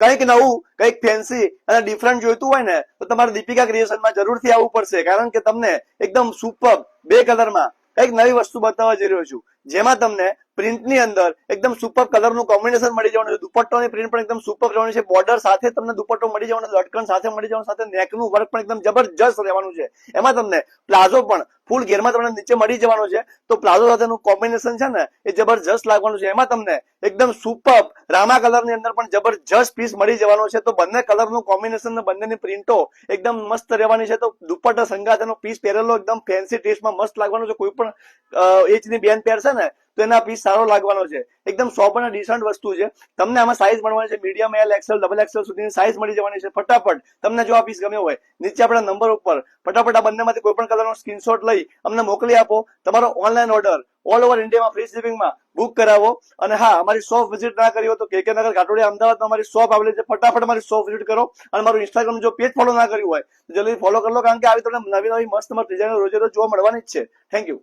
કંઈક નવું, કંઈક ફેન્સી અને ડિફરન્ટ જોઈતું હોય ને, તો તમારે દીપિકા ક્રિએશનમાં જરૂરથી આવવું પડશે. કારણ કે તમને એકદમ સુપર બે કલરમાં કંઈક નવી વસ્તુ બતાવવા જઈ રહ્યો છું. જેમાં તમને પ્રિન્ટની અંદર એકદમ સુપર કલરનું કોમ્બિનેશન મળી જવાનું છે. દુપટ્ટોની પ્રિન્ટ પણ એકદમ સુપર રહેવાની છે. બોર્ડર સાથે તમને દુપટ્ટો મળી જવાનો છે. સાથે મળી જવાનું સાથે નેકનું વર્ક પણ એકદમ જબરજસ્ત રહેવાનું છે. એમાં તમને પ્લાઝો પણ ફૂલ ઘેરમાં તમને નીચે મળી જવાનો છે. તો પ્લાઝો સાથેનું કોમ્બિનેશન છે ને, એ જબરજસ્ત લાગવાનું છે. એમાં તમને એકદમ સુપર રામા કલરની અંદર પણ જબરજસ્ત પીસ મળી જવાનો છે. તો બંને કલરનું કોમ્બિનેશન ને બંનેની પ્રિન્ટો એકદમ મસ્ત રહેવાની છે. તો દુપટ્ટા સંગાતેનો પીસ પહેરેલો, એકદમ ફેન્સી ડ્રેસમાં મસ્ત લાગવાનો છે. કોઈ પણ એજની બેન પહેરશે ને, તો એના પીસ સારો લાગવાનો છે. એકદમ સોપ અને ડિસન્ટ વસ્તુ છે. તમને આમાં સાઈઝ મળવાની છે medium L XL double XL સુધીની સાઈઝ મળી જવાની છે, ફટાફટ. તમને જો આ પીસ ગમ્યો હોય, નીચે આપણા નંબર ઉપર, ફટાફટ આ બંનેમાંથી કોઈ પણ કલરનો સ્ક્રીનશોટ લઈ અમને મોકલી આપો. તમારો ઓનલાઈન ઓર્ડર ઓલ ઓવર ઇન્ડિયામાં ફ્રી શિપિંગમાં બુક કરાવો. અને હા, અમારી શોપ વિઝિટ ના કરી હોય તો કેકે નગર ઘાટોડિયા અમદાવાદમાં અમારી શોપ આવેલી છે. ફટાફટ અમારી શોપ વિઝિટ કરો. અને મારું ઇન્સ્ટાગ્રામ જો પેજ ફોલો ના કર્યું હોય, તો જલ્દી ફોલો કરી લો. કારણ કે આવી તમને નવી નવી મસ્ત મસ્ત ડિઝાઇન રોજે રોજ જોવા મળવાની જ છે. Thank you